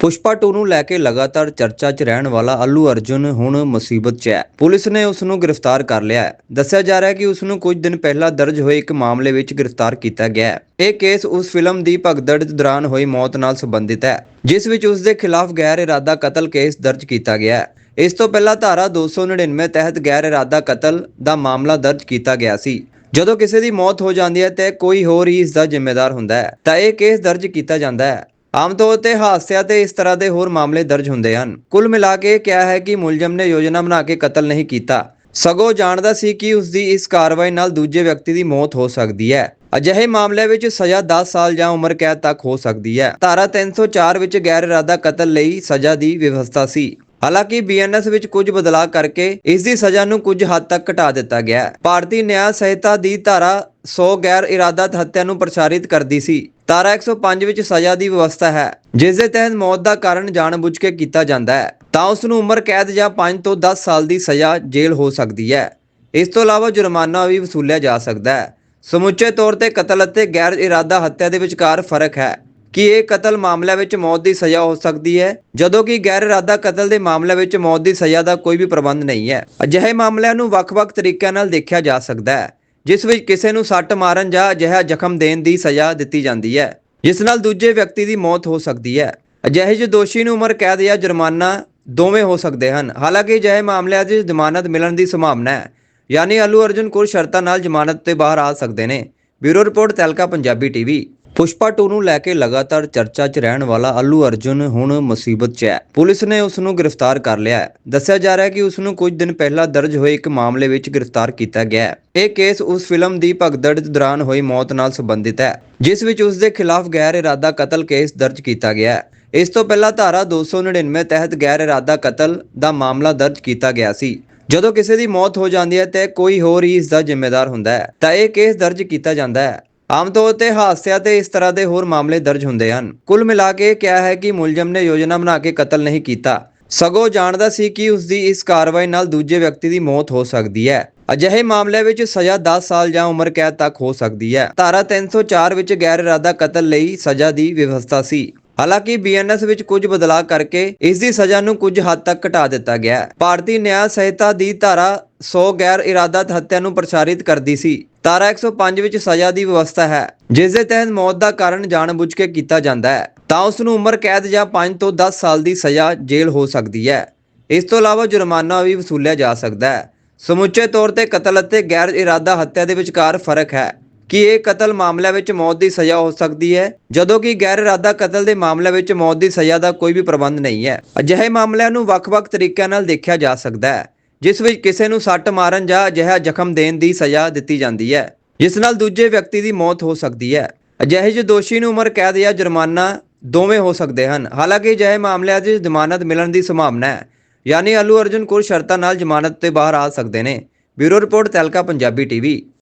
ਪੁਸ਼ਪਾ 2 ਨੂੰ ਲੈ ਕੇ ਲਗਾਤਾਰ ਚਰਚਾ 'ਚ ਰਹਿਣ ਵਾਲਾ ਅੱਲੂ ਅਰਜੁਨ ਹੁਣ ਮੁਸੀਬਤ 'ਚ ਹੈ। ਪੁਲਿਸ ਨੇ ਉਸ ਨੂੰ ਗ੍ਰਿਫਤਾਰ ਕਰ ਲਿਆ ਹੈ। ਦੱਸਿਆ ਜਾ ਰਿਹਾ ਹੈ ਕਿ ਉਸ ਨੂੰ ਕੁਝ ਦਿਨ ਪਹਿਲਾਂ ਦਰਜ ਹੋਏ ਇੱਕ ਮਾਮਲੇ ਵਿੱਚ ਗ੍ਰਿਫਤਾਰ ਕੀਤਾ ਗਿਆ ਹੈ। ਇਹ ਕੇਸ ਉਸ ਫਿਲਮ ਦੀ ਭਗਦੜ ਦੌਰਾਨ ਹੋਈ ਮੌਤ ਨਾਲ ਸੰਬੰਧਿਤ ਹੈ, ਜਿਸ ਵਿੱਚ ਉਸ ਦੇ ਖਿਲਾਫ ਗੈਰ ਇਰਾਦਾ ਕਤਲ ਕੇਸ ਦਰਜ ਕੀਤਾ ਗਿਆ ਹੈ। ਇਸ ਤੋਂ ਪਹਿਲਾਂ ਧਾਰਾ 299 ਤਹਿਤ ਗੈਰ ਇਰਾਦਾ ਕਤਲ ਦਾ ਮਾਮਲਾ ਦਰਜ ਕੀਤਾ ਗਿਆ ਸੀ। ਜਦੋਂ ਕਿਸੇ ਦੀ ਮੌਤ ਹੋ ਜਾਂਦੀ ਹੈ ਤੇ ਕੋਈ ਹੋਰ ਹੀ ਇਸ ਦਾ ਜ਼ਿੰਮੇਦਾਰ ਹੁੰਦਾ ਹੈ, ਤਾਂ ਇਹ ਕੇਸ ਦਰਜ ਕੀਤਾ ਜਾਂਦਾ ਹੈ। ਆਮ ਤੌਰ ਤੇ ਹਾਦਸਿਆਂ ਤੇ ਇਸ ਤਰ੍ਹਾਂ ਦੇ ਹੋਰ ਮਾਮਲੇ ਦਰਜ ਹੁੰਦੇ ਹਨ। ਕੁੱਲ ਮਿਲਾ ਕੇ ਕਿਹਾ ਹੈ ਕਿ ਮੁਲਜ਼ਮ ਨੇ ਯੋਜਨਾ ਬਣਾ ਕੇ ਕਤਲ ਨਹੀਂ ਕੀਤਾ। ਸਗੋਂ ਜਾਣਦਾ ਸੀ ਕਿ ਉਸ ਦੀ ਇਸ ਕਾਰਵਾਈ ਨਾਲ ਦੂਜੇ ਵਿਅਕਤੀ ਦੀ ਮੌਤ ਹੋ ਸਕਦੀ ਹੈ। ਅਜਿਹੇ ਮਾਮਲੇ ਵਿੱਚ ਸਜ਼ਾ 10 ਸਾਲ ਜਾਂ ਉਮਰ ਕੈਦ ਤੱਕ ਹੋ ਸਕਦੀ ਹੈ। ਧਾਰਾ 304 ਵਿੱਚ ਗੈਰ ਇਰਾਦਾ ਕਤਲ ਲਈ ਸਜ਼ਾ ਦੀ ਵਿਵਸਥਾ ਸੀ। ਹਾਲਾਂਕਿ ਬੀਐਨਐਸ ਵਿੱਚ ਕੁਝ ਬਦਲਾਅ ਕਰਕੇ ਇਸ ਦੀ ਸਜ਼ਾ ਨੂੰ ਕੁਝ ਹੱਦ ਤੱਕ ਘਟਾ ਦਿੱਤਾ ਗਿਆ ਭਾਰਤੀ ਨਿਆਂ ਸੰਹਿਤਾ ਦੀ ਧਾਰਾ 100 ਗੈਰ ਇਰਾਦਾ ਹੱਤਿਆ ਨੂੰ ਪ੍ਰਚਾਰਿਤ ਕਰਦੀ ਸੀ। ਧਾਰਾ 105 ਵਿੱਚ ਸਜ਼ਾ ਦੀ ਵਿਵਸਥਾ ਹੈ ਜਿਸ ਦੇ ਤਹਿਤ ਮੌਤ ਦਾ ਕਾਰਨ ਜਾਣਬੁੱਝ ਕੇ ਕੀਤਾ ਜਾਂਦਾ ਹੈ, ਤਾਂ ਉਸ ਨੂੰ ਉਮਰ ਕੈਦ ਜਾਂ 5 ਤੋਂ 10 ਸਾਲ ਦੀ ਸਜ਼ਾ ਜੇਲ੍ਹ ਹੋ ਸਕਦੀ ਹੈ। ਇਸ ਤੋਂ ਇਲਾਵਾ ਜੁਰਮਾਨਾ ਵੀ ਵਸੂਲਿਆ ਜਾ ਸਕਦਾ ਹੈ। ਸਮੁੱਚੇ ਤੌਰ ਤੇ ਕਤਲ ਅਤੇ ਗੈਰ ਇਰਾਦਾ ਹੱਤਿਆ ਦੇ ਵਿਚਕਾਰ ਫ਼ਰਕ ਹੈ ਕਿ ਇਹ ਕਤਲ ਮਾਮਲਿਆਂ ਵਿੱਚ ਮੌਤ ਦੀ ਸਜ਼ਾ ਹੋ ਸਕਦੀ ਹੈ, ਜਦੋਂ ਕਿ ਗੈਰ ਇਰਾਦਾ ਕਤਲ ਦੇ ਮਾਮਲੇ ਵਿੱਚ ਮੌਤ ਦੀ ਸਜ਼ਾ ਦਾ ਕੋਈ ਵੀ ਪ੍ਰਬੰਧ ਨਹੀਂ ਹੈ। ਅਜਿਹੇ ਮਾਮਲਿਆਂ ਨੂੰ ਵੱਖ-ਵੱਖ ਤਰੀਕਿਆਂ ਨਾਲ ਦੇਖਿਆ ਜਾ ਸਕਦਾ ਹੈ। ਜਿਸ ਵਿੱਚ ਕਿਸੇ ਨੂੰ ਸੱਟ ਮਾਰਨ ਜਾਂ ਅਜਿਹਾ ਜ਼ਖਮ ਦੇਣ ਦੀ ਸਜ਼ਾ ਦਿੱਤੀ ਜਾਂਦੀ ਹੈ, ਜਿਸ ਨਾਲ ਦੂਜੇ ਵਿਅਕਤੀ ਦੀ ਮੌਤ ਹੋ ਸਕਦੀ ਹੈ। ਅਜਿਹੇ ਜਿਹੇ ਦੋਸ਼ੀ ਨੂੰ ਉਮਰ, ਕੈਦ ਜਾਂ ਜੁਰਮਾਨਾ ਦੋਵੇਂ ਹੋ ਸਕਦੇ ਹਨ। ਹਾਲਾਂਕਿ ਅਜਿਹੇ ਮਾਮਲਿਆਂ 'ਚ ਜ਼ਮਾਨਤ ਮਿਲਣ ਦੀ ਸੰਭਾਵਨਾ ਹੈ। ਯਾਨੀ ਅਲੂ ਅਰਜੁਨ ਕੁਝ ਸ਼ਰਤਾਂ ਨਾਲ ਜ਼ਮਾਨਤ ਤੇ ਬਾਹਰ ਆ ਸਕਦੇ ਨੇ। ਬਿਊਰੋ ਰਿਪੋਰਟ ਤੈਲਕਾ, ਪੰਜਾਬੀ ਟੀਵੀ। ਪੁਸ਼ਪਾ 2 ਨੂੰ ਲੈ ਕੇ ਲਗਾਤਾਰ ਚਰਚਾ 'ਚ ਰਹਿਣ ਵਾਲਾ ਅੱਲੂ ਅਰਜੁਨ ਹੁਣ ਮੁਸੀਬਤ 'ਚ ਹੈ। ਪੁਲਿਸ ਨੇ ਉਸ ਨੂੰ ਗ੍ਰਿਫਤਾਰ ਕਰ ਲਿਆ ਹੈ। ਦੱਸਿਆ ਜਾ ਰਿਹਾ ਹੈ ਕਿ ਉਸ ਨੂੰ ਕੁਝ ਦਿਨ ਪਹਿਲਾਂ ਦਰਜ ਹੋਏ ਇੱਕ ਮਾਮਲੇ ਵਿੱਚ ਗ੍ਰਿਫਤਾਰ ਕੀਤਾ ਗਿਆ ਹੈ। ਇਹ ਕੇਸ ਉਸ ਫਿਲਮ ਦੀ ਭਗਦੜ ਦੌਰਾਨ ਹੋਈ ਮੌਤ ਨਾਲ ਸੰਬੰਧਿਤ ਹੈ, ਜਿਸ ਵਿੱਚ ਉਸ ਦੇ ਖਿਲਾਫ ਗੈਰ ਇਰਾਦਾ ਕਤਲ ਕੇਸ ਦਰਜ ਕੀਤਾ ਗਿਆ ਹੈ। ਇਸ ਤੋਂ ਪਹਿਲਾਂ ਧਾਰਾ 299 ਤਹਿਤ ਗੈਰ ਇਰਾਦਾ ਕਤਲ ਦਾ ਮਾਮਲਾ ਦਰਜ ਕੀਤਾ ਗਿਆ ਸੀ। ਜਦੋਂ ਕਿਸੇ ਦੀ ਮੌਤ ਹੋ ਜਾਂਦੀ ਹੈ ਤੇ ਕੋਈ ਹੋਰ ਹੀ ਇਸ ਦਾ ਜ਼ਿੰਮੇਦਾਰ ਹੁੰਦਾ ਹੈ, ਤਾਂ ਇਹ ਕੇਸ ਦਰਜ ਕੀਤਾ ਜਾਂਦਾ ਹੈ। ਆਮ ਤੌਰ ਤੇ ਹਾਦਸਿਆਂ ਤੇ ਇਸ ਤਰ੍ਹਾਂ ਦੇ ਹੋਰ ਮਾਮਲੇ ਦਰਜ ਹੁੰਦੇ ਹਨ। ਕੁੱਲ ਮਿਲਾ ਕੇ ਕਿਹਾ ਹੈ ਕਿ ਮੁਲਜ਼ਮ ਨੇ ਯੋਜਨਾ ਬਣਾ ਕੇ ਕਤਲ ਨਹੀਂ ਕੀਤਾ। ਸਗੋਂ ਜਾਣਦਾ ਸੀ ਕਿ ਉਸ ਦੀ ਇਸ ਕਾਰਵਾਈ ਨਾਲ ਦੂਜੇ ਵਿਅਕਤੀ ਦੀ ਮੌਤ ਹੋ ਸਕਦੀ ਹੈ। ਅਜਿਹੇ ਮਾਮਲੇ ਵਿੱਚ ਸਜ਼ਾ 10 ਸਾਲ ਜਾਂ ਉਮਰ ਕੈਦ ਤੱਕ ਹੋ ਸਕਦੀ ਹੈ। ਧਾਰਾ 304 ਵਿੱਚ ਗੈਰ ਇਰਾਦਾ ਕਤਲ ਲਈ ਸਜ਼ਾ ਦੀ ਵਿਵਸਥਾ ਸੀ। ਹਾਲਾਂਕਿ ਬੀਐਨਐਸ ਵਿੱਚ ਕੁਝ ਬਦਲਾਅ ਕਰਕੇ ਇਸ ਦੀ ਸਜ਼ਾ ਨੂੰ ਕੁਝ ਹੱਦ ਤੱਕ ਘਟਾ ਦਿੱਤਾ ਗਿਆ ਹੈ। ਭਾਰਤੀ ਨਿਆਂ ਸੰਹਿਤਾ ਦੀ ਧਾਰਾ 100 ਗੈਰ ਇਰਾਦਾ ਹੱਤਿਆ ਨੂੰ ਪ੍ਰਚਾਰਿਤ ਕਰਦੀ ਸੀ। ਧਾਰਾ 105 ਵਿੱਚ ਸਜ਼ਾ ਦੀ ਵਿਵਸਥਾ ਹੈ, ਜਿਸ ਦੇ ਤਹਿਤ ਮੌਤ ਦਾ ਕਾਰਨ ਜਾਣਬੁੱਝ ਕੇ ਕੀਤਾ ਜਾਂਦਾ ਹੈ। ਤਾਂ ਉਸ ਨੂੰ ਉਮਰ ਕੈਦ ਜਾਂ 5 ਤੋਂ 10 ਸਾਲ ਦੀ ਸਜ਼ਾ ਜੇਲ੍ਹ ਹੋ ਸਕਦੀ ਹੈ। ਇਸ ਤੋਂ ਇਲਾਵਾ ਜੁਰਮਾਨਾ ਵੀ ਵਸੂਲਿਆ ਜਾ ਸਕਦਾ ਹੈ। ਸਮੁੱਚੇ ਤੌਰ ਤੇ ਕਤਲ ਅਤੇ ਗੈਰ ਇਰਾਦਾ ਹੱਤਿਆ ਦੇ ਵਿਚਕਾਰ ਫ਼ਰਕ ਹੈ ਕਿ ਇਹ ਕਤਲ ਮਾਮਲਿਆਂ ਵਿੱਚ ਮੌਤ ਦੀ ਸਜ਼ਾ ਹੋ ਸਕਦੀ ਹੈ, ਜਦੋਂ ਕਿ ਗੈਰ ਇਰਾਦਾ ਕਤਲ ਦੇ ਮਾਮਲੇ ਵਿੱਚ ਮੌਤ ਦੀ ਸਜ਼ਾ ਦਾ ਕੋਈ ਵੀ ਪ੍ਰਬੰਧ ਨਹੀਂ ਹੈ। ਅਜਿਹੇ ਮਾਮਲਿਆਂ ਨੂੰ ਵੱਖ-ਵੱਖ ਤਰੀਕਿਆਂ ਨਾਲ ਦੇਖਿਆ ਜਾ ਸਕਦਾ ਹੈ। ਜਿਸ ਵਿੱਚ ਕਿਸੇ ਨੂੰ ਸੱਟ ਮਾਰਨ ਜਾਂ ਅਜਿਹਾ ਜ਼ਖਮ ਦੇਣ ਦੀ ਸਜ਼ਾ ਦਿੱਤੀ ਜਾਂਦੀ ਹੈ, ਜਿਸ ਨਾਲ ਦੂਜੇ ਵਿਅਕਤੀ ਦੀ ਮੌਤ ਹੋ ਸਕਦੀ ਹੈ। ਅਜਿਹੇ ਜਿਹੇ ਦੋਸ਼ੀ ਨੂੰ ਉਮਰ, ਕੈਦ ਜਾਂ ਜੁਰਮਾਨਾ ਦੋਵੇਂ ਹੋ ਸਕਦੇ ਹਨ। ਹਾਲਾਂਕਿ ਅਜਿਹੇ ਮਾਮਲਿਆਂ 'ਚ ਜ਼ਮਾਨਤ ਮਿਲਣ ਦੀ ਸੰਭਾਵਨਾ ਹੈ। ਯਾਨੀ ਅਲੂ ਅਰਜੁਨ ਕੁਝ ਸ਼ਰਤਾਂ ਨਾਲ ਜ਼ਮਾਨਤ ਤੇ ਬਾਹਰ ਆ ਸਕਦੇ ਨੇ। ਬਿਊਰੋ ਰਿਪੋਰਟ ਤੈਲਕਾ, ਪੰਜਾਬੀ ਟੀਵੀ।